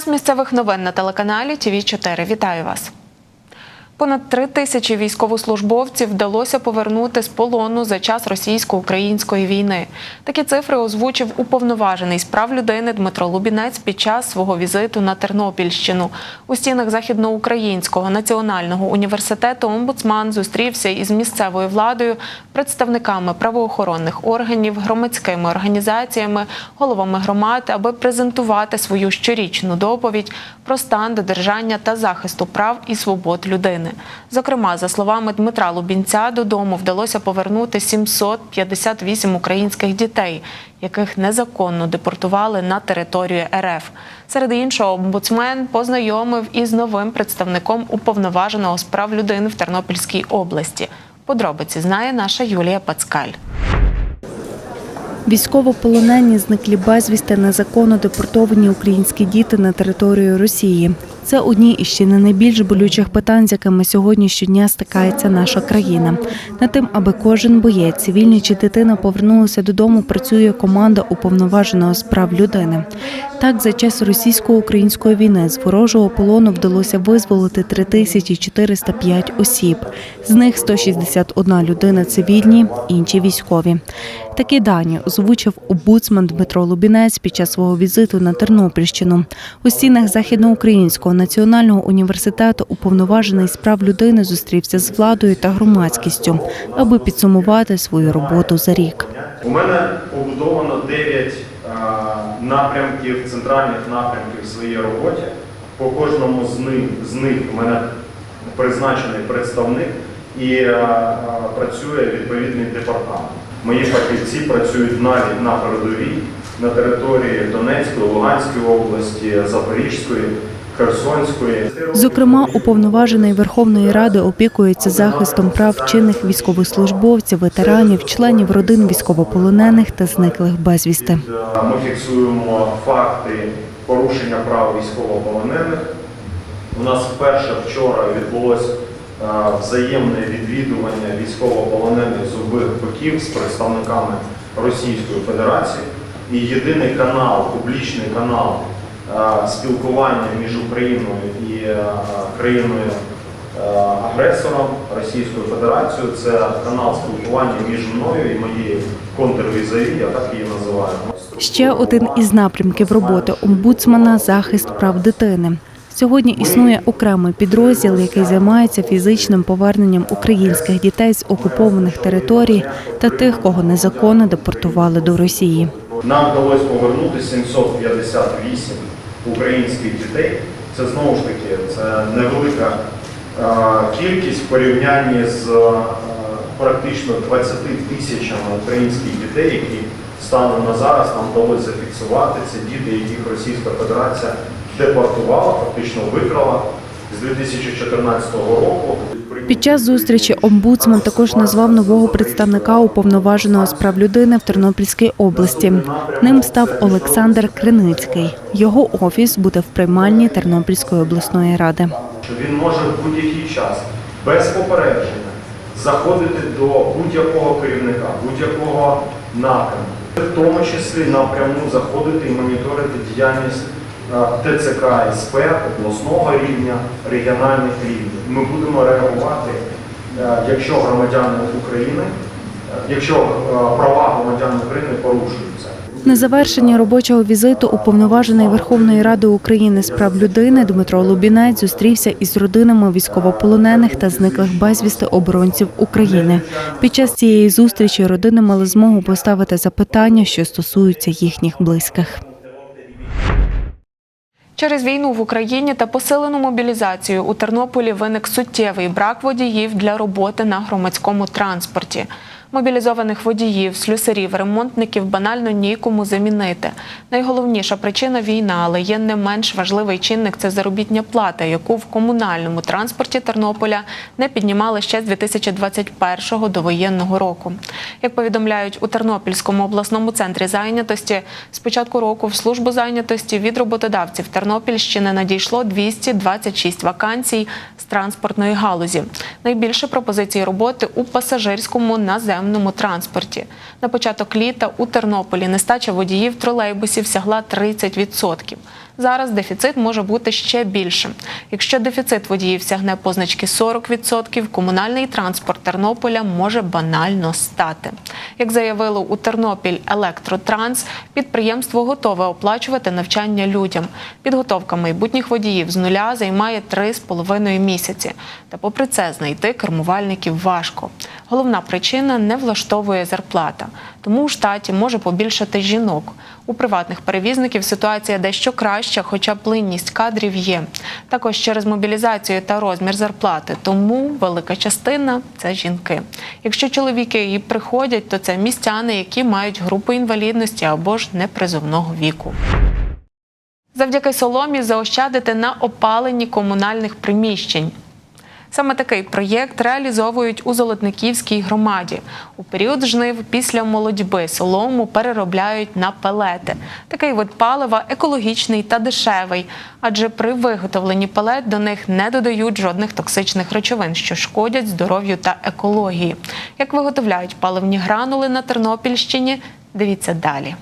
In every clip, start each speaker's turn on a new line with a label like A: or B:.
A: Час місцевих новин на телеканалі ТВ 4 Вітаю вас. Понад три тисячі військовослужбовців вдалося повернути з полону за час російсько-української війни. Такі цифри озвучив уповноважений з прав людини Дмитро Лубінець під час свого візиту на Тернопільщину. У стінах Західноукраїнського національного університету омбудсман зустрівся із місцевою владою, представниками правоохоронних органів, громадськими організаціями, головами громад, аби презентувати свою щорічну доповідь про стан додержання та захисту прав і свобод людини. Зокрема, за словами Дмитра Лубінця, додому вдалося повернути 758 українських дітей, яких незаконно депортували на територію РФ. Серед іншого, омбудсмен познайомив із новим представником уповноваженого з прав людини в Тернопільській області. Подробиці знає наша Юлія Пацкаль.
B: Військовополонені зниклі безвісти незаконно депортовані українські діти на територію Росії. Це одні із ще не найбільш болючих питань, з якими сьогодні щодня стикається наша країна. Над тим, аби кожен боєць, цивільний чи дитина повернулися додому, працює команда уповноваженого з прав людини. Так, за час російсько-української війни з ворожого полону вдалося визволити 3405 осіб. З них 161 людина цивільні, інші військові. Такі дані озвучив обуцман Дмитро Лубінець під час свого візиту на Тернопільщину. У стінах Західноукраїнського національного університету уповноважений з прав людини зустрівся з владою та громадськістю, аби підсумувати свою роботу за рік.
C: У мене побудовано 9 напрямків, центральних напрямків в своїй роботі. По кожному з них, з них у мене призначений представник і працює відповідний департамент. Мої фахівці працюють навіть на передовій на території Донецької, Луганської області, Запорізької, Херсонської.
B: Зокрема, уповноважений Верховної Ради опікується захистом прав чинних військовослужбовців, ветеранів, членів родин військовополонених та зниклих безвісти.
C: Ми фіксуємо факти порушення прав військовополонених. У нас вперше вчора відбулося е, взаємне відвідування військовополонених з обох боків з представниками Російської Федерації. І єдиний канал, публічний канал е, спілкування між Україною і е, країною е, агресором Російською Федерацією це канал спілкування між мною і моєю контрвізові, я так її називаю.
B: Ще один із напрямків роботи омбудсмана захист прав дитини. Сьогодні існує окремий підрозділ, який займається фізичним поверненням українських дітей з окупованих територій та тих, кого незаконно депортували до Росії.
C: Нам вдалося повернути 758 українських дітей. Це знову ж таки це невелика кількість в порівнянні з практично 20 тисячами українських дітей, які станом на зараз нам вдалося зафіксувати. Це діти, яких Російська Федерація депортувала, фактично викрала з 2014 року.
B: Під час зустрічі омбудсман також назвав нового представника уповноваженого з прав людини в Тернопільській області. Ним став Олександр Криницький. Його офіс буде в приймальні Тернопільської обласної ради.
C: він може в будь-який час без попередження заходити до будь-якого керівника, будь-якого напрямку, в тому числі напряму заходити і моніторити діяльність ТЦК СП обласного рівня, регіональних рівнів. Ми будемо реагувати, е, якщо громадяни України, е, якщо е, права громадян України порушуються.
B: На завершення робочого візиту уповноважений Верховної Ради України з прав людини Дмитро Лубінець зустрівся із родинами військовополонених та зниклих безвісти оборонців України. Під час цієї зустрічі родини мали змогу поставити запитання, що стосуються їхніх близьких.
A: Через війну в Україні та посилену мобілізацію у Тернополі виник суттєвий брак водіїв для роботи на громадському транспорті. Мобілізованих водіїв, слюсарів, ремонтників банально нікому замінити. Найголовніша причина війна, але є не менш важливий чинник це заробітня плата, яку в комунальному транспорті Тернополя не піднімали ще з 2021 до воєнного року. Як повідомляють у Тернопільському обласному центрі зайнятості, з початку року в службу зайнятості від роботодавців Тернопільщини надійшло 226 вакансій з транспортної галузі. Найбільше пропозицій роботи у пасажирському наземному наземному транспорті. На початок літа у Тернополі нестача водіїв тролейбусів сягла 30%. Зараз дефіцит може бути ще більшим. Якщо дефіцит водіїв сягне позначки 40%, комунальний транспорт Тернополя може банально стати. Як заявили у Тернопіль Електротранс, підприємство готове оплачувати навчання людям. Підготовка майбутніх водіїв з нуля займає 3,5 місяці. Та попри це знайти кермувальників важко. Головна причина не влаштовує зарплата. Тому у штаті може побільшати жінок. У приватних перевізників ситуація дещо краща, хоча плинність кадрів є. Також через мобілізацію та розмір зарплати. Тому велика частина це жінки. Якщо чоловіки і приходять, то це містяни, які мають групу інвалідності або ж непризовного віку. Завдяки соломі заощадити на опаленні комунальних приміщень. Саме такий проєкт реалізовують у Золотниківській громаді. У період жнив після молодьби солому переробляють на пелети. Такий вид палива екологічний та дешевий, адже при виготовленні пелет до них не додають жодних токсичних речовин, що шкодять здоров'ю та екології. Як виготовляють паливні гранули на Тернопільщині, дивіться далі.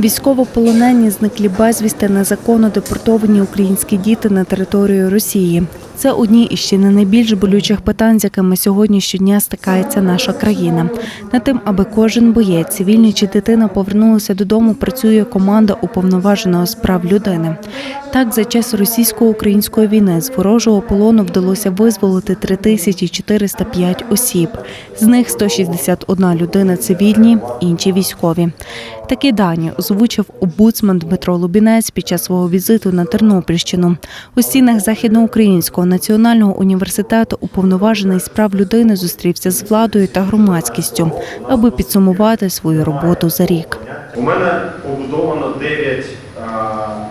B: Військовополонені зниклі безвісти незаконно депортовані українські діти на територію Росії. Це одні із ще не найбільш болючих питань, з якими сьогодні щодня стикається наша країна. Над тим, аби кожен боєць, цивільний чи дитина повернулися додому, працює команда уповноваженого з прав людини. Так, за час російсько-української війни з ворожого полону вдалося визволити 3405 осіб. З них 161 людина цивільні, інші військові. Такі дані озвучив обуцман Дмитро Лубінець під час свого візиту на Тернопільщину. У стінах Західноукраїнського національного університету уповноважений з прав людини зустрівся з владою та громадськістю, аби підсумувати свою роботу за рік.
C: У мене побудовано 9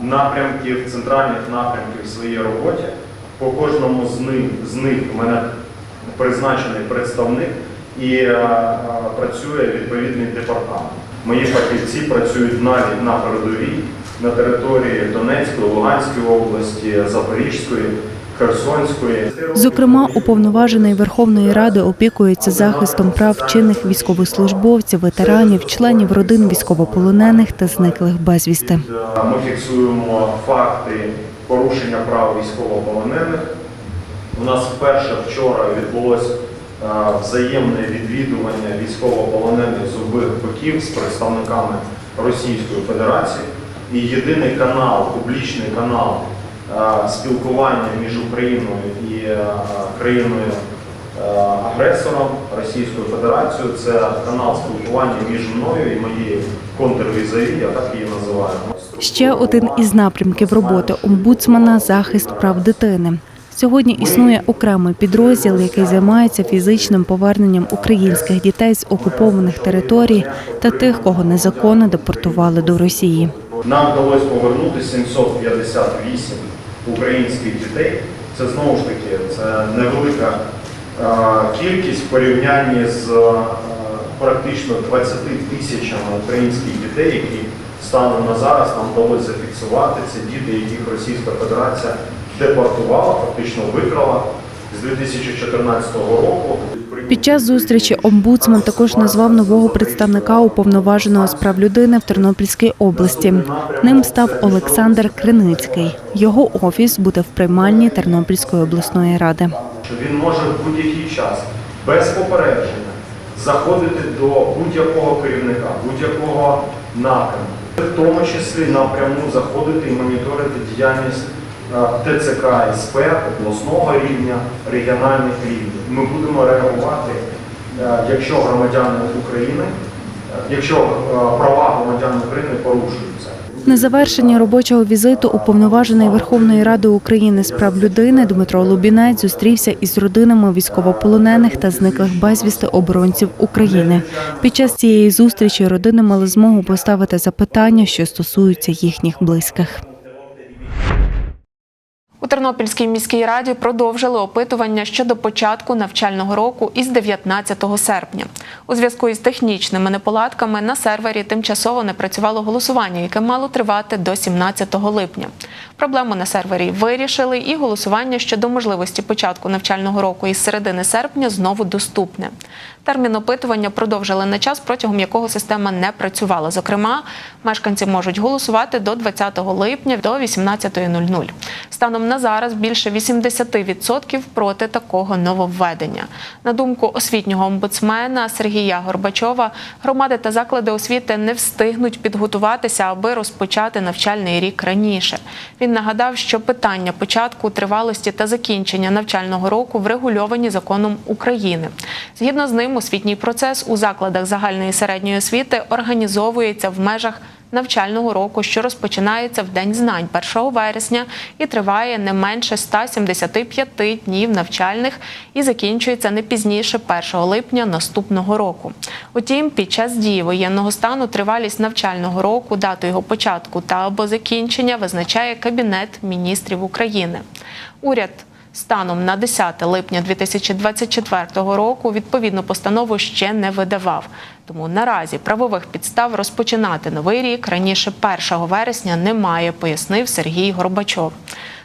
C: напрямків, центральних напрямків в своїй роботі. По кожному з них, з них у мене призначений представник і працює відповідний департамент. Мої фахівці працюють навіть на передовій на території Донецької, Луганської області, Запорізької, Херсонської.
B: Зокрема, уповноважений Верховної Ради опікується захистом прав чинних військовослужбовців, ветеранів, членів родин військовополонених та зниклих безвісти.
C: Ми фіксуємо факти порушення прав військовополонених. У нас вперше вчора відбулось е, взаємне відвідування військовополонених з обох боків з представниками Російської Федерації. І єдиний канал, публічний канал е, спілкування між Україною і е, країною е, агресором Російською Федерацією це канал спілкування між мною і моєю контрвізаві, я так її називаю.
B: Ще один із напрямків роботи омбудсмана захист прав дитини. Сьогодні існує окремий підрозділ, який займається фізичним поверненням українських дітей з окупованих територій та тих, кого незаконно депортували до Росії.
C: Нам вдалося повернути 758 українських дітей. Це знову ж таки це невелика кількість в порівнянні з практично 20 тисячами українських дітей, які станом на зараз нам вдалося зафіксувати. Це діти, яких Російська Федерація депортувала, фактично викрала з 2014 року.
B: Під час зустрічі омбудсман також назвав нового представника уповноваженого з прав людини в Тернопільській області. Ним став Олександр Криницький. Його офіс буде в приймальні Тернопільської обласної ради.
C: він може в будь-який час без попередження заходити до будь-якого керівника, будь-якого напрямку, в тому числі напряму заходити і моніторити діяльність е, ТЦК СП обласного рівня, регіональних рівнів. Ми будемо реагувати, е, якщо громадяни України, е, якщо е, права громадян України порушуються.
B: На завершення робочого візиту уповноважений Верховної Ради України з прав людини Дмитро Лубінець зустрівся із родинами військовополонених та зниклих безвісти оборонців України. Під час цієї зустрічі родини мали змогу поставити запитання, що стосуються їхніх близьких.
A: У Тернопільській міській раді продовжили опитування щодо початку навчального року із 19 серпня. У зв'язку із технічними неполадками на сервері тимчасово не працювало голосування, яке мало тривати до 17 липня. Проблему на сервері вирішили, і голосування щодо можливості початку навчального року із середини серпня знову доступне. Термін опитування продовжили на час, протягом якого система не працювала. Зокрема, мешканці можуть голосувати до 20 липня до 18.00. Станом на зараз більше 80% проти такого нововведення. На думку освітнього омбудсмена Сергія Горбачова, громади та заклади освіти не встигнуть підготуватися, аби розпочати навчальний рік раніше. Він нагадав, що питання початку, тривалості та закінчення навчального року врегульовані законом України. Згідно з ним, освітній процес у закладах загальної середньої освіти організовується в межах навчального року, що розпочинається в День знань 1 вересня і триває не менше 175 днів навчальних і закінчується не пізніше 1 липня наступного року. Утім, під час дії воєнного стану тривалість навчального року, дату його початку та або закінчення визначає Кабінет міністрів України. Уряд станом на 10 липня 2024 року відповідну постанову ще не видавав. Тому наразі правових підстав розпочинати новий рік раніше 1 вересня немає, пояснив Сергій Горбачов.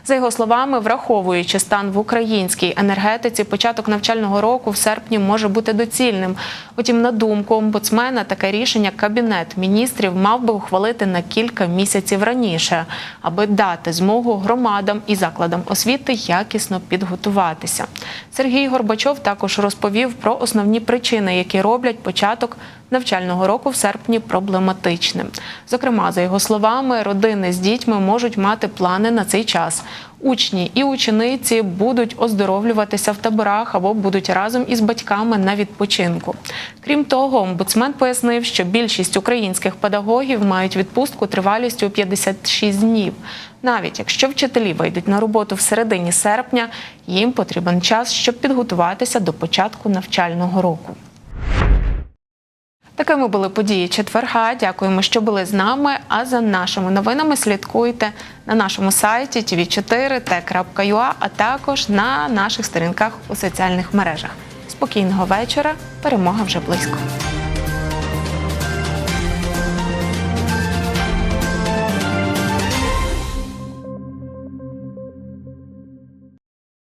A: За його словами, враховуючи стан в українській енергетиці, початок навчального року в серпні може бути доцільним. Утім, на думку омбудсмена, таке рішення кабінет міністрів мав би ухвалити на кілька місяців раніше, аби дати змогу громадам і закладам освіти якісно підготуватися. Сергій Горбачов також розповів про основні причини, які роблять початок навчального року в серпні проблематичним. Зокрема, за його словами, родини з дітьми можуть мати плани на цей час. Учні і учениці будуть оздоровлюватися в таборах або будуть разом із батьками на відпочинку. Крім того, омбудсмен пояснив, що більшість українських педагогів мають відпустку тривалістю у 56 днів. Навіть якщо вчителі вийдуть на роботу в середині серпня, їм потрібен час, щоб підготуватися до початку навчального року. Такими були події четверга. Дякуємо, що були з нами. А за нашими новинами слідкуйте на нашому сайті tv4t.ua, а також на наших сторінках у соціальних мережах. Спокійного вечора. Перемога вже близько.